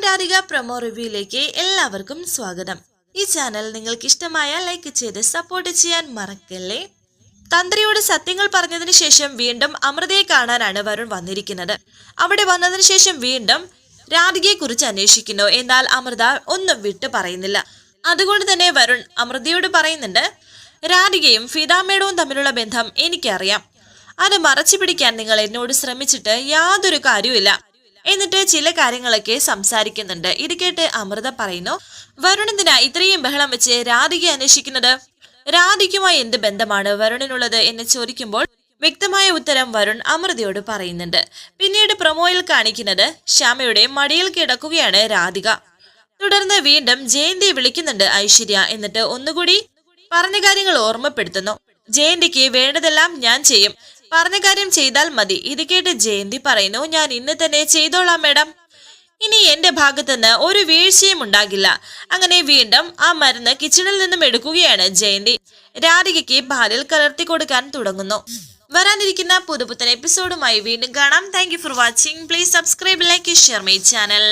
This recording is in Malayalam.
രാധിക പ്രൊമോ റിവ്യൂയിലേക്ക് എല്ലാവർക്കും സ്വാഗതം. ഈ ചാനൽ നിങ്ങൾക്ക് ഇഷ്ടമായ ലൈക്ക് ചെയ്ത് സപ്പോർട്ട് ചെയ്യാൻ മറക്കല്ലേ? തന്ത്രിയോട് സത്യങ്ങൾ പറഞ്ഞതിന് ശേഷം വീണ്ടും അമൃതയെ കാണാനാണ് വരുൺ വന്നിരിക്കുന്നത്. അവിടെ വന്നതിന് ശേഷം വീണ്ടും രാധികയെ കുറിച്ച് അന്വേഷിക്കുന്നു. എന്നാൽ അമൃത ഒന്നും വിട്ടു പറയുന്നില്ല. അതുകൊണ്ട് തന്നെ വരുൺ അമൃതയോട് പറയുന്നുണ്ട് രാധികയും ഫിതാമേടവും തമ്മിലുള്ള ബന്ധം എനിക്കറിയാം. അത് മറച്ചു പിടിക്കാൻ നിങ്ങൾ എന്നോട് ശ്രമിച്ചിട്ട് യാതൊരു കാര്യവുമില്ല. എന്നിട്ട് ചില കാര്യങ്ങളൊക്കെ സംസാരിക്കുന്നുണ്ട്. ഇത് കേട്ട് അമൃത പറയുന്നു വരുണെന്തിനാ ഇത്രയും ബഹളം വെച്ച് രാധികയെ അന്വേഷിക്കുന്നത്? രാധികയുമായി എന്ത് ബന്ധമാണ് വരുണിനുള്ളത്? എന്ന് ചോദിക്കുമ്പോൾ വ്യക്തമായ ഉത്തരം വരുൺ അമൃതയോട് പറയുന്നുണ്ട്. പിന്നീട് പ്രൊമോയിൽ കാണിക്കുന്നത് ശ്യാമയുടെ മടിയിൽ കിടക്കുകയാണ് രാധിക. തുടർന്ന് വീണ്ടും ജയന്തി വിളിക്കുന്നുണ്ട് ഐശ്വര്യ എന്നിട്ട് ഒന്നുകൂടി പറഞ്ഞ കാര്യങ്ങൾ ഓർമ്മപ്പെടുത്തുന്നു. ജയന്തിക്ക് വേണ്ടതെല്ലാം ഞാൻ ചെയ്യും. പറഞ്ഞ കാര്യം ചെയ്താൽ മതി. ഇത് കേട്ട് ജയന്തി പറയുന്നു ഞാൻ ഇന്ന് തന്നെ ചെയ്തോളാം മേഡം. ഇനി എന്റെ ഭാഗത്തുനിന്ന് ഒരു വീഴ്ചയും ഉണ്ടാകില്ല. അങ്ങനെ വീണ്ടും ആ മരുന്ന് കിച്ചണിൽ നിന്നും എടുക്കുകയാണ് ജയന്തി. രാധികയ്ക്ക് പാലിൽ കലർത്തി കൊടുക്കാൻ തുടങ്ങുന്നു. വരാനിരിക്കുന്ന പുതുപുത്തൻ എപ്പിസോഡുമായി വീണ്ടും കാണാം. Thank for watching please subscribe like share my channel